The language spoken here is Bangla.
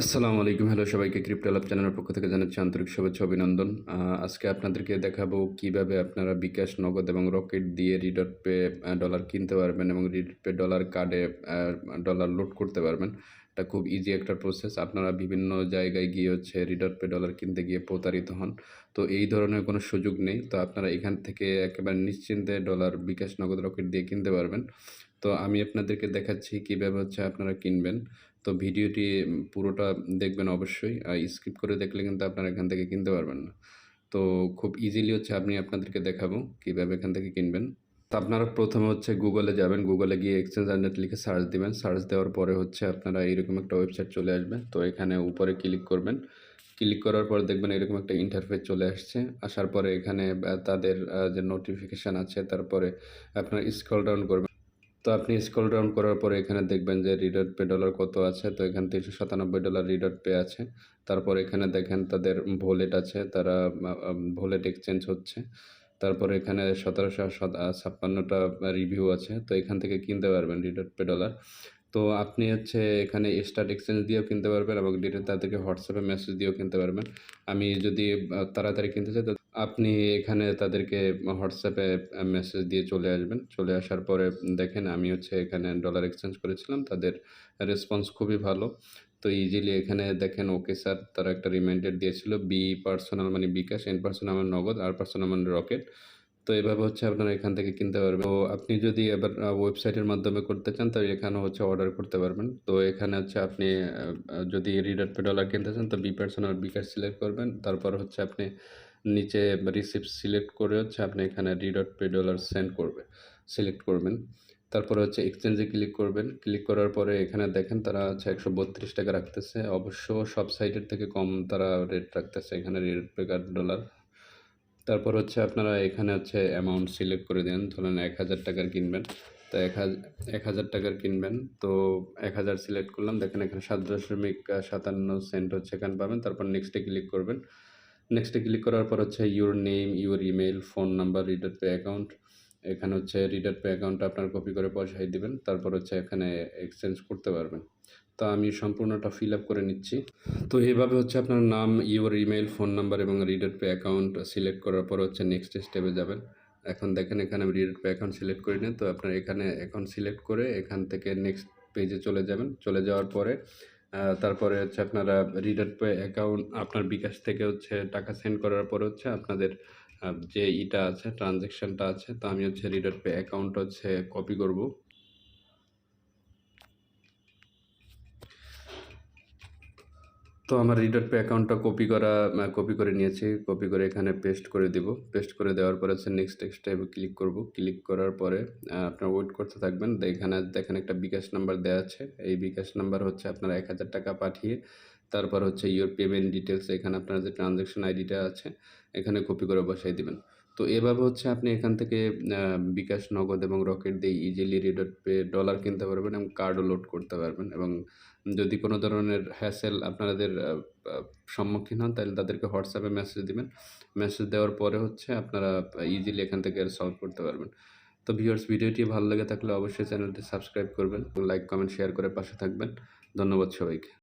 আসসালামু আলাইকুম। হ্যালো সবাইকে ক্রিপ্টো ল্যাব চ্যানেলের পক্ষ থেকে জানাচ্ছি আন্তরিক শুভেচ্ছা, অভিনন্দন। আজকে আপনাদেরকে দেখাবো কীভাবে আপনারা বিকাশ, নগদ এবং রকেট দিয়ে রিডট পে ডলার কিনতে পারবেন এবং রিডট পে ডলার কার্ডে ডলার লোড করতে পারবেন। এটা খুব ইজি একটা প্রসেস আপনারা বিভিন্ন জায়গায় গিয়ে হচ্ছে রিডট পে ডলার কিনতে গিয়ে প্রতারিত হন। তো এই ধরনের কোনো সুযোগ নেই। তো আপনারা এখান থেকে একেবারে নিশ্চিন্তে ডলার, বিকাশ, নগদ, রকেট দিয়ে কিনতে পারবেন। তো আমি আপনাদেরকে দেখাচ্ছি কীভাবে হচ্ছে আপনারা কিনবেন। তো ভিডিওটি পুরোটা দেখবেন অবশ্যই। আর স্কিপ করে দেখলে কিন্তু আপনারা এখান থেকে কিনতে পারবেন না। তো খুব ইজিলি হচ্ছে আমি আপনাদেরকে দেখাবো কীভাবে এখান থেকে কিনবেন। তো আপনারা প্রথমে হচ্ছে গুগলে যাবেন। গুগলে গিয়ে এক্সচেঞ্জ আন্ডার লিখে সার্চ দিবেন। সার্চ দেওয়ার পরে হচ্ছে আপনারা এরকম একটা ওয়েবসাইট চলে আসবে তো এখানে উপরে ক্লিক করবেন। ক্লিক করার পর দেখবেন এরকম একটা ইন্টারফেস চলে আসছে। আসার পরে এখানে তাদের যে নোটিফিকেশান আছে, তারপরে আপনারা স্ক্রল ডাউন করবেন। তো আপনি স্ক্রল ডাউন করার পরে এখানে দেখবেন যে রিডট পে ডলার কত আছে, তো এখানে তিনশো সাতানব্বই ডলার রিডট পে আছে। তারপর এখানে দেখেন তাদের ভোলেট আছে, তারা ভোলেট এক্সচেঞ্জ হচ্ছে। তারপর এখানে সতেরোশো ছাপ্পান্নটা রিভিউ আছে। তো এখান থেকে কিনতে পারবেন রিডট পে ডলার তো আপনি হচ্ছে এখানে স্টার্ট এক্সচেঞ্জ দিয়েও কিনতে পারবেন এবং ডিটেল তাদেরকে হোয়াটসঅ্যাপে মেসেজ দিয়েও কিনতে পারবেন। আমি যদি তাড়াতাড়ি কিনতে চাই আপনি এখানে তাদেরকে হোয়াটসঅ্যাপে মেসেজ দিয়ে চলে আসবেন। চলে আসার পরে দেখেন আমি হচ্ছে এখানে ডলার এক্সচেঞ্জ করেছিলাম। তাদের রেসপন্স খুবই ভালো। তো ইজিলি এখানে দেখেন ওকে স্যার তারা একটা রিমাইন্ডার দিয়েছিল বি পার্সোনাল মানে বিকাশ এন পার্সোনাল আমার নগদ আর পার্সোনাল মানে রকেট তো এভাবে হচ্ছে আপনারা এখান থেকে কিনতে পারবেন। তো আপনি যদি এবার ওয়েবসাইটের মাধ্যমে করতে চান, তাহলে এখানে হচ্ছে অর্ডার করতে পারবেন। তো এখানে হচ্ছে আপনি যদি রিডার পে ডলার কিনতে চান, তো বি পার্সোনাল বিকাশ সিলেক্ট করবেন। তারপর হচ্ছে আপনি নিচে রিসিপ্ট সিলেক্ট করে হচ্ছে আপনি এখানে রিডট পে ডলার সেন্ড করবে সিলেক্ট করবেন। তারপরে হচ্ছে এক্সচেঞ্জে ক্লিক করবেন। ক্লিক করার পরে এখানে দেখেন তারা হচ্ছে একশো বত্রিশ টাকা রাখতেছে। অবশ্য সব সাইটের থেকে কম তারা রেট রাখতেছে, এখানে রিডট পে ডলার তারপর হচ্ছে আপনারা এখানে হচ্ছে অ্যামাউন্ট সিলেক্ট করে দেন। ধরেন এক হাজার টাকার কিনবেন। তো এক হাজার টাকার কিনবেন। তো এক হাজার সিলেক্ট করলাম। দেখেন এখানে সাত দশমিক সাতান্ন সেন্ট হচ্ছে, এখানে পাবেন। তারপর নেক্সটে ক্লিক করবেন। নেক্সটে ক্লিক করার পর হচ্ছে your name your email phone number RedotPay account এখানে হচ্ছে রিডার পে অ্যাকাউন্টটা আপনার কপি করে পয়সায় দিবেন, তারপর হচ্ছে এখানে এক্সচেঞ্জ করতে পারবেন। তো আমি সম্পূর্ণটা ফিল আপ করে নিচ্ছি। তো এইভাবে হচ্ছে আপনার নাম ইউর ইমেল ফোন নাম্বার এবং রিডার পে অ্যাকাউন্ট সিলেক্ট করার পর হচ্ছে নেক্সট স্টেপে যাবেন। এখন দেখেন এখানে আমি রিডার পে অ্যাকাউন্ট সিলেক্ট করে নিই তো আপনার এখানে অ্যাকাউন্ট সিলেক্ট করে এখান থেকে নেক্সট পেজে চলে যাবেন। চলে যাওয়ার পরে তারপরে হচ্ছে আপনারা রিডার পে অ্যাকাউন্ট আপনার বিকাশ থেকে হচ্ছে টাকা সেন্ড করার পর হচ্ছে আপনাদের যে ইটা আছে ট্রানজ্যাকশানটা আছে, তো আমি হচ্ছে রিডার পে অ্যাকাউন্ট হচ্ছে কপি করব। তো আমার রিডার পে অ্যাকাউন্টটা কপি করা কপি করে নিয়েছি। কপি করে এখানে পেস্ট করে দিব। পেস্ট করে দেওয়ার পরে হচ্ছে নেক্সট স্টেপে ক্লিক করব। ক্লিক করার পরে আপনার ওয়েট করতে থাকবেন। এখানে দেখেন একটা বিকাশ নাম্বার দেওয়া আছে। এই বিকাশ নাম্বার হচ্ছে আপনার এক হাজার টাকা পাঠিয়ে, তারপর হচ্ছে ইউর পেমেন্ট ডিটেলস এখানে আপনার যে ট্রানজ্যাকশন আইডিটা আছে, এখানে কপি করে বসাই দিবেন। তো এভাবে হচ্ছে আপনি এখান থেকে বিকাশ নগদ এবং রকেট দিয়ে ইজিলি রিডট পে ডলার কিনতে পারবেন এবং কার্ডও লোড করতে পারবেন এবং যদি কোনো ধরনের হ্যাসেল আপনাদের সম্মুখীন হন তাহলে তাদেরকে হোয়াটসঅ্যাপে মেসেজ দিবেন। মেসেজ দেওয়ার পরে হচ্ছে আপনারা ইজিলি এখান থেকে সলভ করতে পারবেন। তো ভিউয়ার্স ভিডিওটি ভালো লেগে থাকলে অবশ্যই চ্যানেলটি সাবস্ক্রাইব করবেন লাইক কমেন্ট শেয়ার করে পাশে থাকবেন। ধন্যবাদ সবাইকে।